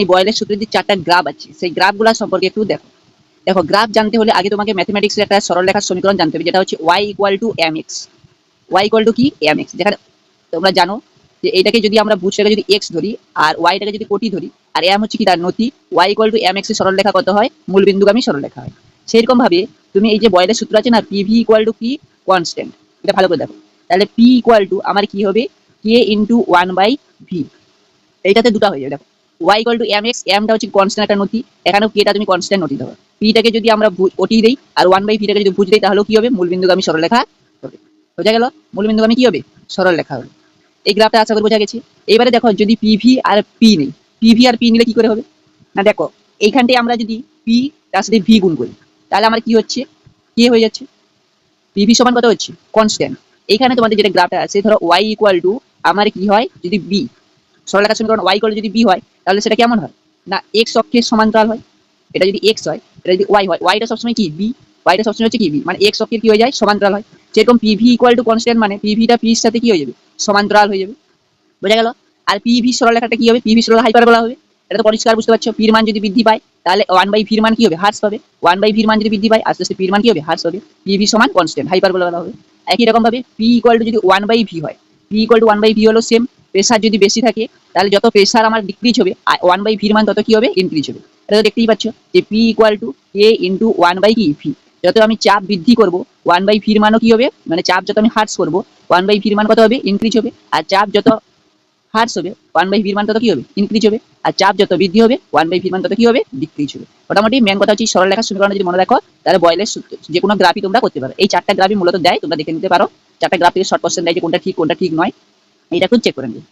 এই বয়েলের সূত্রের যে চারটা গ্রাফ আছে, সেই গ্রাফগুলো সম্পর্কে একটু দেখো। দেখো গ্রাফ জানতে হলে আগে তোমাকে ম্যাথমেটিক্সের একটা সরলরেখার সমীকরণ জানতে হবে, যেটা হচ্ছে y equal to m x y equal to কি? এম এক্স যেখানে তোমরা জানো যে এইটাকে যদি আমরা বুঝটাকে যদি এক্স ধরি আর ওয়াইটাকে যদি কোটি ধরি, আর এম হচ্ছে কি তার নতি? ওয়াই ইকুয়াল টু এম এক্সের সরলরেখা কত হয়? মূলবিন্দুগামী সরলরেখা হয়। সেরকম ভাবে তুমি এই যে বয়েলের সূত্র আছে না পিভি ইকুয়াল টু কি? কনস্ট্যান্ট এটা ভালো করে দেখো। তাহলে পি ইকুয়াল টু আমার কি হবে? K into one by V এইটাতে দুটো হয়ে যাবে। দেখো y equal to m x এমটা হচ্ছে কনস্ট্যান্ট একটা নতি এখানেও কেটা তুমি কনস্ট্যান্ট নতি দেবো। পিটাকে যদি আমরা ওটি দেই, আর ওয়ান বাই ভিটাকে যদি বুঝ দেই, তাহলে কি হবে? মূলবিন্দুগামী সরলরেখা হবে। বোঝা গেল? মূলবিন্দুগামী কি হবে? সরলরেখা হবে। এই গ্রাফটা আশা করি বোঝা গেছে। এবারে দেখো, যদি পিভি আর পি নেই পিভি আর পি নিলে কি করে হবে? না, দেখো, এইখানটায় আমরা যদি পি তার সাথে ভি গুণ করি, তাহলে আমার কি হচ্ছে? কে হয়ে যাচ্ছে? পিভি সমান কত হচ্ছে? কনস্ট্যান্ট এইখানে তোমাদের যেটা গ্রাফটা আছে, ধরো ওয়াই ইকুয়াল টু আমার কি হয়? যদি বি সরলরেখার সমীকরণ ওয়াই ইকুয়াল যদি বি হয়, তাহলে সেটা কেমন হয়? না এক্স অক্ষের সমান্তরাল হয়। এটা যদি এক্স হয়, এটা যদি ওয়াই হয় ওয়াইটা সবসময় কি? বি ওয়াইটা সবসময় হচ্ছে কি? বি মানে এক্স অক্ষের কি হয়ে যায়? সমান্তরাল হয়। যেরকম পিভি ইকুয়াল টু কনস্ট্যান্ট মানে পিভিটা পির সাথে কি হয়ে যাবে? সমান্তরাল হয়ে যাবে। বোঝা গেল? আর পিভি সরলরেখাটা কি হবে? পিভি সরল হাইপারবোলা হবে। এটা তো পরিষ্কার বুঝতে পারছ। পির মান যদি বৃদ্ধি পায়, তাহলে ওয়ান বাই ভির মান কি হবে? হ্রাস পাবে। ওয়ান বাই ভির মান যদি বৃদ্ধি পায়, আস্তে আস্তে পির মান কি হবে? হ্রাস হবে পিভি সমান কনস্ট্যান্ট হাইপারবোলা বলা হবে। একই রকম ভাবে পি ইকুয়াল টু যদি ওয়ান বাই ভি হয় P equal to one by V হলো সেম প্রেসার যদি বেশি থাকে, তাহলে যত প্রেশার আমার ডিক্রিজ হবে ওয়ান বাই ভির মান তত কি হবে? ইনক্রিজ হবে। এটা তো দেখতেই পাচ্ছ যে P equal to k into one by কি ভি যত আমি চাপ বৃদ্ধি করব ওয়ান বাই ভির মানও কি হবে? মানে চাপ যত আমি হ্রাস করব ওয়ান বাই ভির মান কত হবে? ইনক্রিজ হবে। আর চাপ যত হ্রাস হবে ওয়ান বাই ভির মান তত কি হবে? ইনক্রিজ হবে। আর চাপ যত বৃদ্ধি হবে ওয়ান বাই ভির মান তত কি হবে? ডিক্রিজ হবে। মোটামুটি মেন কথা হচ্ছে সরল লেখার সমীকরণ যদি মনে রাখো, তাহলে বয়লের যে কোনো গ্রাফই তোমরা করতে পারো। এই চারটা গ্রাফই মূলত দেয়, তোমরা দেখে নিতে পারো। চারটা গ্রাফ থেকে শর্ট কোশ্চেন দেয় যে কোনটা ঠিক কোনটা ঠিক নয়। এইটা একটু চেক করে নিও